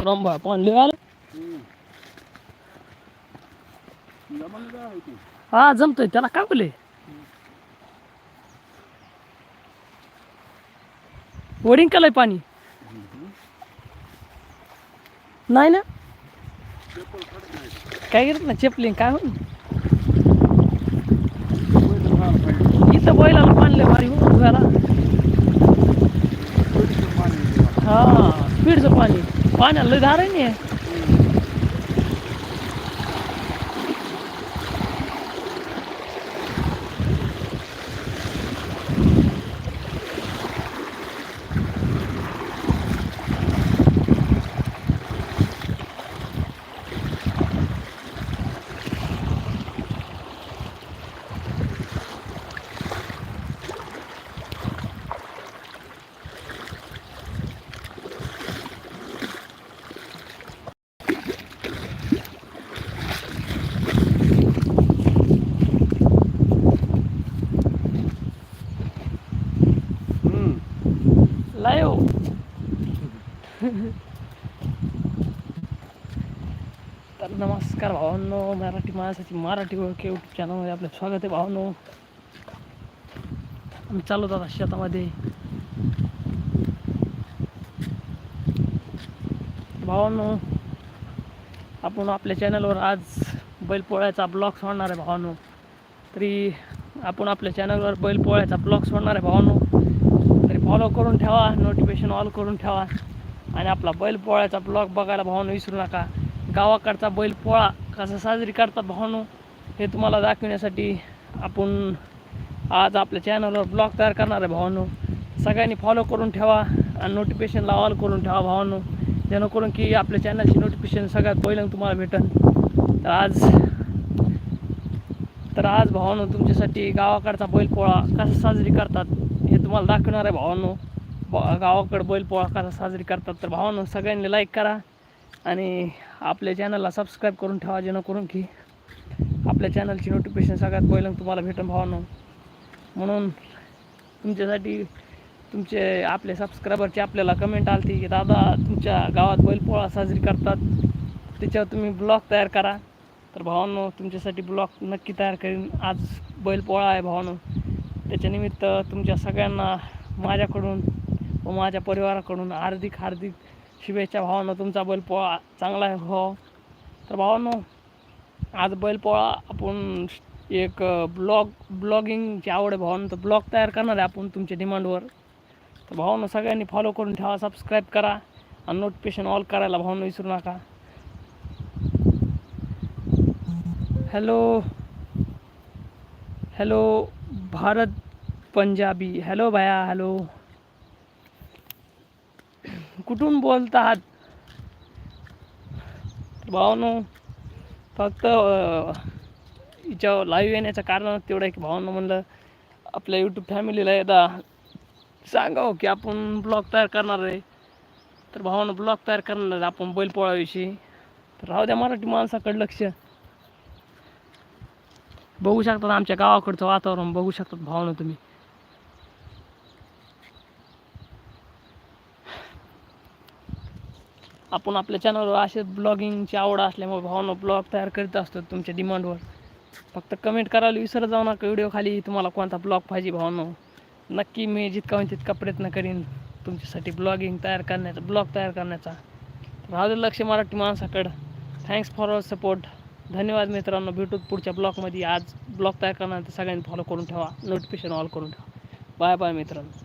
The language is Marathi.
रंबा पण लय आलं हा जमतोय त्याला काय बोले वडिंग केलंय पाणी नाही ना काय करत ना चेपलिंग काय होईल इथं बैलाला पाणी लय भारी हो हा स्पीडचं पाणी Why not live out in here. नाही हो. तर नमस्कार भावांनो मराठी माणसाची मराठी ओळख यूट्यूब चॅनलमध्ये आपलं स्वागत आहे भावांनो. आम्ही चालू आता शेतामध्ये. भावांनो आपण आपल्या चॅनलवर आज बैलपोळ्याचा ब्लॉग सोडणार आहे भावांनो. तरी आपण आपल्या चॅनलवर बैलपोळ्याचा ब्लॉग सोडणार आहे भावांनो. फॉलो करून ठेवा नोटिफिकेशन ऑल करून ठेवा. आणि आपला बैलपोळ्याचा ब्लॉग बघायला भावानं विसरू नका. गावाकडचा बैलपोळा कसा साजरी करतात भावानो हे तुम्हाला दाखवण्यासाठी आपण आज आपल्या चॅनलवर ब्लॉग तयार करणार आहे भावानो. सगळ्यांनी फॉलो करून ठेवा आणि नोटिफिकेशनला ऑल करून ठेवा भावानो. जेणेकरून की आपल्या चॅनलची नोटिफिकेशन सगळ्यात पहिलं तुम्हाला भेटन. तर आज तर आज भावानो तुमच्यासाठी गावाकडचा बैलपोळा कसा साजरी करतात हे तुम्हाला दाखवणार आहे भावांनो. गावाकडं बैलपोळा कसा साजरी करतात तर भावांनो सगळ्यांनी लाईक करा आणि आपल्या चॅनलला सबस्क्राईब करून ठेवा जेणेकरून की आपल्या चॅनलची नोटिफिकेशन सगळ्यात पहिलं तुम्हाला भेटेल भावानो. म्हणून तुमच्यासाठी तुमचे आपले सबस्क्रायबरची आपल्याला कमेंट आली की दादा तुमच्या गावात बैलपोळा साजरी करतात. त्याच्यावर तुम्ही ब्लॉग तयार करा. तर भावांनो तुमच्यासाठी ब्लॉग नक्की तयार करीन. आज बैलपोळा आहे भावांनो. त्याच्यानिमित्त तुमच्या सगळ्यांना माझ्याकडून व माझ्या परिवाराकडून हार्दिक हार्दिक शुभेच्छा. भावांनो तुमचा बैलपोळा चांगला हो. तर भावांनो आज बैलपोळा आपण एक ब्लॉग ब्लॉगिंगची आवड आहे भावांनो. तर ब्लॉग तयार करणार आहे आपण तुमच्या डिमांडवर. तर भावांनो सगळ्यांनी फॉलो करून ठेवा सबस्क्राईब करा आणि नोटिफिकेशन ऑल करायला भावांनो विसरू नका. Hello hello Bharat Punjabi. Hello भया हॅलो कुठून बोलत आहात भावानो फक्त हिच्या लाईव्ह येण्याचं कारण तेवढं आहे की भावानं म्हणलं आपल्या यूट्यूब फॅमिलीला एकदा सांगावं की आपण ब्लॉग तयार करणार आहे. तर भावानं ब्लॉग तयार करणार आपण बैलपोळाविषयी. तर राहू द्या मराठी माणसाकडे लक्ष. बघू शकतात आमच्या गावाकडचं वातावरण बघू शकतात भावना तुम्ही. आपण आपल्या चॅनलवर असे ब्लॉगिंगची आवड असल्यामुळे भावना ब्लॉग तयार करीत असतो तुमच्या डिमांडवर फक्त कमेंट करायला विसरत जाऊ नका व्हिडिओ खाली तुम्हाला कोणता ब्लॉग पाहिजे भावना. नक्की मी जितका होईल तितका प्रयत्न करीन तुमच्यासाठी ब्लॉगिंग तयार करण्याचा ब्लॉग तयार करण्याचा. राहू दे लक्ष मराठी माणसाकडं. थँक्स फॉर अवर सपोर्ट धन्यवाद मित्रांनो. भेटू पुढच्या ब्लॉगमध्ये. आज ब्लॉग तयार करणार सगळ्यांनी फॉलो करून ठेवा. नोटिफिकेशन ऑल करून ठेवा. बाय बाय मित्रांनो.